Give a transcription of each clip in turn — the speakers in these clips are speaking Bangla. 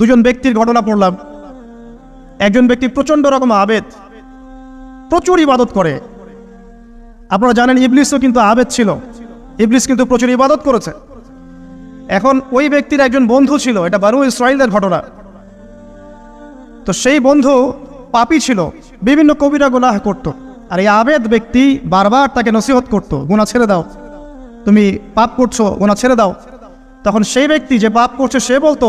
দুজন ব্যক্তির ঘটনা পড়লাম। একজন ব্যক্তি প্রচণ্ড রকম আবেদ, প্রচুর ইবাদত করে। আপনারা জানেন ইবলিসও কিন্তু আবেদ ছিল। ইবলিস কিন্তু প্রচুর ইবাদত করেছে। এখন ওই ব্যক্তির একজন বন্ধু ছিল, এটা বানু ইসরায়েলদের ঘটনা। তো সেই বন্ধু পাপি ছিল, বিভিন্ন কবিরা গুনাহ করত। আর এই আবেদ ব্যক্তি বারবার তাকে নসিহত করত গুণা ছেড়ে দাও। তুমি পাপ করছ গুণা ছেড়ে দাও। তখন সেই ব্যক্তি যে পাপ করছে, সে বলতো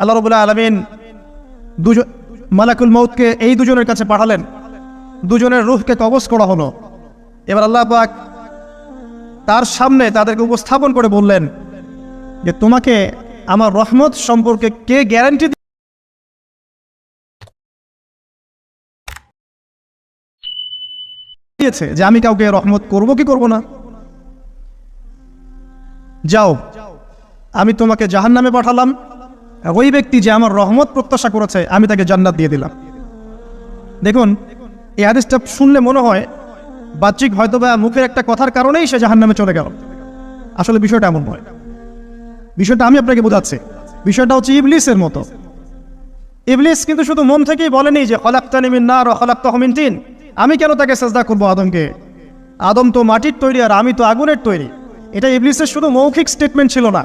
আল্লাহ রবুল্লাহ আলমিন দুজন মালাকুল মৌতকে এই দুজনের কাছে পাঠালেন। দুজনের রুহকে কবজ করা হলো। এবার আল্লাহ পাক তার সামনে তাদেরকে উপস্থাপন করে বললেন যে, তোমাকে আমার রহমত সম্পর্কে কে গ্যারান্টি দিয়েছে যে, আমি কাউকে রহমত করব কি করব না? যাও, আমি তোমাকে জাহান নামে পাঠালাম। ওই ব্যক্তি যে আমার রহমত প্রত্যাশা করেছে, আমি তাকে জান্নাত দিয়ে দিলাম। দেখুন, এই হাদিসটা শুনলে মনে হয় বাহ্যিক হয়তো বা মুখের একটা কথার কারণেই সে জাহান নামে চলে গেল। আসলে বিষয়টা এমন নয়। বিষয়টা আমি আপনাকে বোঝাচ্ছি। বিষয়টা হচ্ছে ইবলিসের মতো। ইবলিস কিন্তু শুধু মন থেকেই বলেনি যে হলাক্তানি মিন নার হলাক্তা হমিন তিন। আমি কেন তাকে সেজদা করব আদমকে? আদম তো মাটির তৈরি আর আমি তো আগুনের তৈরি। এটা ইবলিসের শুধু মৌখিক স্টেটমেন্ট ছিল না।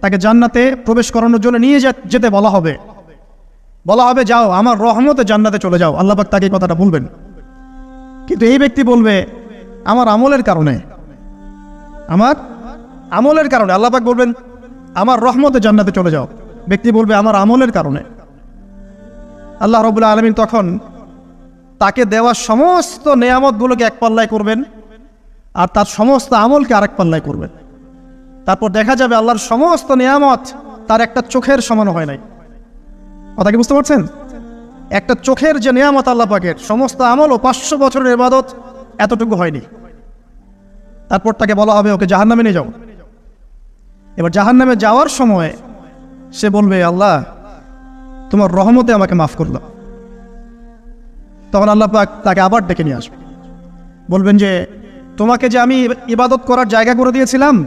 তাকে জান্নাতে প্রবেশ করানোর জন্য নিয়ে যেতে বলা হবে। বলা হবে, যাও, আমার রহমতে জান্নাতে চলে যাও। আল্লাহবাক তাকে কথাটা বলবেন। কিন্তু এই ব্যক্তি বলবে, আমার আমলের কারণে। আমার আমলের কারণে? আল্লাহবাক বলবেন, আমার রহমতে জান্নাতে চলে যাও। ব্যক্তি বলবে, আমার আমলের কারণে। আল্লাহ রবুল্লা আলমিন তখন তাকে দেওয়া সমস্ত নেয়ামতগুলোকে এক পাল্লায় করবেন আর তার সমস্ত আমলকে আরেক পাল্লায় করবেন। তারপর দেখা যাবে আল্লাহর সমস্ত নিয়ামত তার একটা চোখের সমান হয় নাই। কথা কি বুঝতে পারছেন? একটা চোখের যে নিয়ামত আল্লাহ পাকের, সমস্ত আমল ও পাঁচশো বছরের ইবাদত এতটুকু হয়নি। তারপর তাকে বলা হবে, ওকে জাহান নামে নিয়ে যাও। এবার জাহান নামে যাওয়ার সময় সে বলবে, আল্লাহ, তোমার রহমতে আমাকে মাফ করল। তখন আল্লাহ পাক তাকে আবার ডেকে নিয়ে আসবে। বলবেন যে, তোমাকে যে আমি ইবাদত করার জায়গা করে দিয়েছিলাম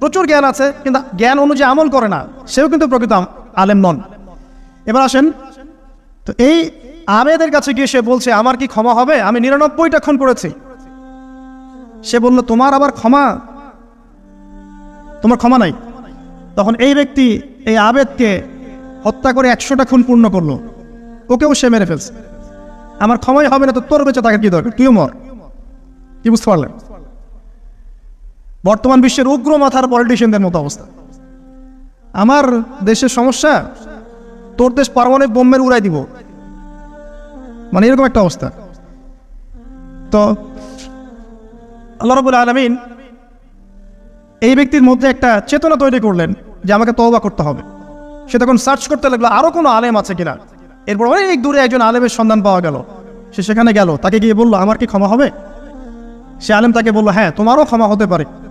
প্রচুর জ্ঞান আছে, কিন্তু জ্ঞান অনুযায়ী আমল করে না। সেও কিন্তু প্রকৃত আলেম নন। এবার আসেন, তো এই আবেদের কাছে গিয়ে সে বলছে, আমার কি ক্ষমা হবে? আমি নিরানব্বইটা খুন করেছি। সে বলল, তোমার আবার ক্ষমা? তোমার ক্ষমা নাই। তখন এই ব্যক্তি এই আবেদকে হত্যা করে একশোটা খুন পূর্ণ করল। ওকেও সে মেরে ফেলছে। আমার ক্ষমাই হবে না, তো তোর বেঁচে থাকার কি দরকার? তুইও মর। কি বুঝতে পারলেন? বর্তমান বিশ্বের উগ্র মাথার পলিটিশিয়ানদের মতো অবস্থা। আমার দেশের সমস্যা, তোর দেশ পারমাণবিক বোম্বের উড়াই দিব। মানে এরকম একটা অবস্থা। তো, আল্লাহ রবুল আলমিন এই ব্যক্তির মধ্যে একটা চেতনা তৈরি করলেন যে আমাকে তওবা করতে হবে। সে তখন সার্চ করতে লাগল আরও কোনো আলেম আছে কিনা? এরপর অনেক দূরে একজন আলেমের সন্ধান পাওয়া গেল। সে সেখানে গেল, তাকে গিয়ে বলল, আমার কি ক্ষমা হবে? সে আলেম তাকে বলল হ্যাঁ তোমারও ক্ষমা হতে পারে।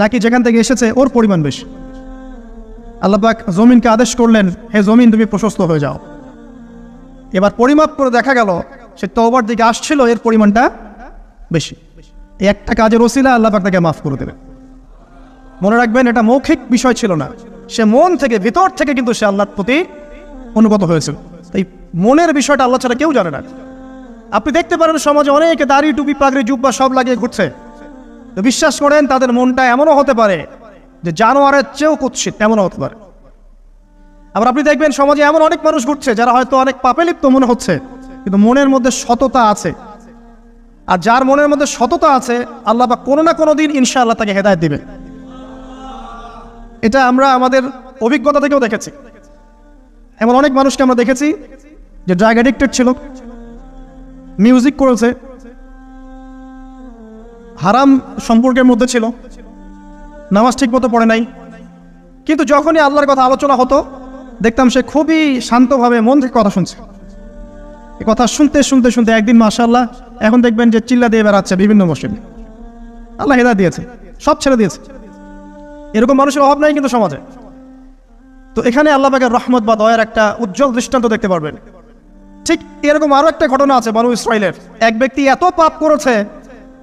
নাকি যেখান থেকে এসেছে ওর পরিমাণ বেশি? আল্লাপাক জমিনকে আদেশ করলেন, হে জমিন, তুমি প্রশস্ত হয়ে যাও। এবার পরিমাপ করে দেখা গেল, সে তওবার দিকে আসছিল, এর পরিমাণটা বেশি। এই একটা কাজের ওসিলা আল্লাপাক তাকে মাফ করে দেবে মনে রাখবেন, এটা মৌখিক বিষয় ছিল না। সে মন থেকে, ভিতর থেকে কিন্তু সে আল্লাহর প্রতি অনুগত হয়েছিল। তাই মনের বিষয়টা আল্লাহ ছাড়া কেউ জানে না। আপনি দেখতে পারেন সমাজে অনেকে দাড়ি, টুপি, পাগড়ি, জুব্বা সব লাগিয়ে ঘুরছে। তো বিশ্বাস করেন, তাদের মনটা এমনও হতে পারে যে জানোয়ারের চেয়েও কুৎসিত, এমনও হতে পারে। আবার আপনি দেখবেন সমাজে এমন অনেক মানুষ ঘুরছে, যারা হয়তো অনেক পাপে লিপ্ত মনে হচ্ছে, কিন্তু মনের মধ্যে সততা আছে। আর যার মনের মধ্যে সততা আছে, আল্লাহ বা কোনো না কোনো দিন ইনশাআল্লাহ তাকে হেদায়ত দিবে এটা আমরা আমাদের অভিজ্ঞতা থেকেও দেখেছি। এমন অনেক মানুষকে আমরা দেখেছি যে ড্রাগ অ্যাডিক্টেড ছিল মিউজিক করেছে হারাম সম্পর্কের মধ্যে ছিল। নামাজ ঠিক মতো পড়ে নাই। কিন্তু যখনই আল্লাহর কথা আলোচনা হতো, দেখতাম সে খুবই শান্তভাবে মন থেকে কথা শুনছে। এ কথা শুনতে শুনতে শুনতে একদিন মাশাল্লাহ এখন দেখবেন যে চিল্লা দিয়ে বেড়াচ্ছে বিভিন্ন মসজিদে। আল্লাহ হেদা দিয়েছে, সব ছেড়ে দিয়েছে। এরকম মানুষের অভাব নাই কিন্তু সমাজে। তো এখানে আল্লাহ পাকের রহমত বা দয়ার একটা উজ্জ্বল দৃষ্টান্ত দেখতে পারবেন। ঠিক এরকম আরও একটা ঘটনা আছে বানু ইসরায়েলের এক ব্যক্তি এত পাপ করেছে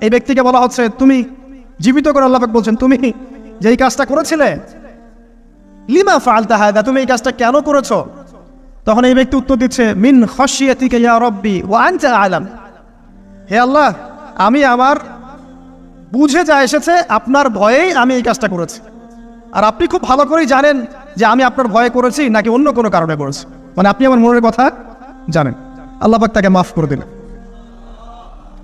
এই ব্যক্তিকে বলা হচ্ছে, তুমি জীবিত করে আল্লাহফাক বলছেন, তুমি যে এই কাজটা করেছিলে, লিমা ফালতা হায়দা তুমি এই কাজটা কেন করেছ? তখন এই ব্যক্তি উত্তর দিচ্ছে, মিন খসিয়াতিকে ইয়া রব্বি ও আনতা আলাম। হে আল্লাহ, আমি আমার বুঝে যা এসেছে, আপনার ভয়েই আমি এই কাজটা করেছি। আর আপনি খুব ভালো করেই জানেন যে আমি আপনার ভয়ে করেছি নাকি অন্য কোনো কারণে করেছি। মানে আপনি আমার মনের কথা জানেন। আল্লাহফাক তাকে মাফ করে দিলেন।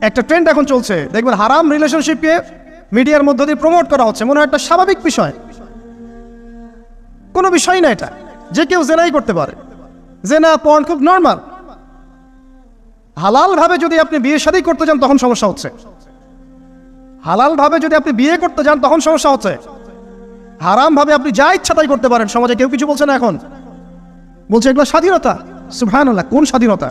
একটা ট্রেন্ড এখন চলছে। দেখবেন হারাম রিলেশনশিপকে মিডিয়ার মধ্য দিয়ে প্রমোট করা হচ্ছে, মনে হয় একটা স্বাভাবিক বিষয়। কোনো বিষয় না এটা, যে কেউ জেনাই করতে পারে। জেনা পর্ন খুব নর্মাল হালাল ভাবে যদি আপনি বিয়ে শাদী করতে যান, তখন সমস্যা হচ্ছে। হালাল ভাবে যদি আপনি বিয়ে করতে যান, তখন সমস্যা হচ্ছে। হারাম ভাবে আপনি যা ইচ্ছা তাই করতে পারেন। সমাজে কেউ কিছু বলছে না এখন। বলছে এগুলো স্বাধীনতা। সুবহানাল্লাহ, কোন স্বাধীনতা?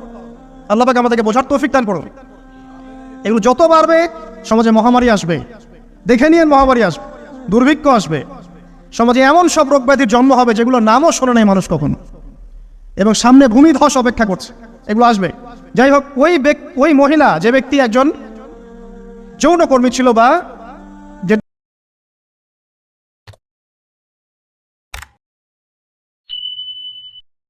আল্লাহ পাকে আমাদেরকে বোঝার তৌফিক দান করুন। এগুলো যত বাড়বে, সমাজে মহামারী আসবে। দেখে নিয়ে মহামারী আসবে, দুর্ভিক্ষ আসবে। সমাজে এমন সব রোগ ব্যাধির জন্ম হবে যেগুলো নামও শোনে নাই মানুষ কখনো। এবং সামনে ভূমি ধস অপেক্ষা করছে, এগুলো আসবে। যাই হোক, ওই ওই মহিলা, যে ব্যক্তি একজন যৌনকর্মী ছিল বা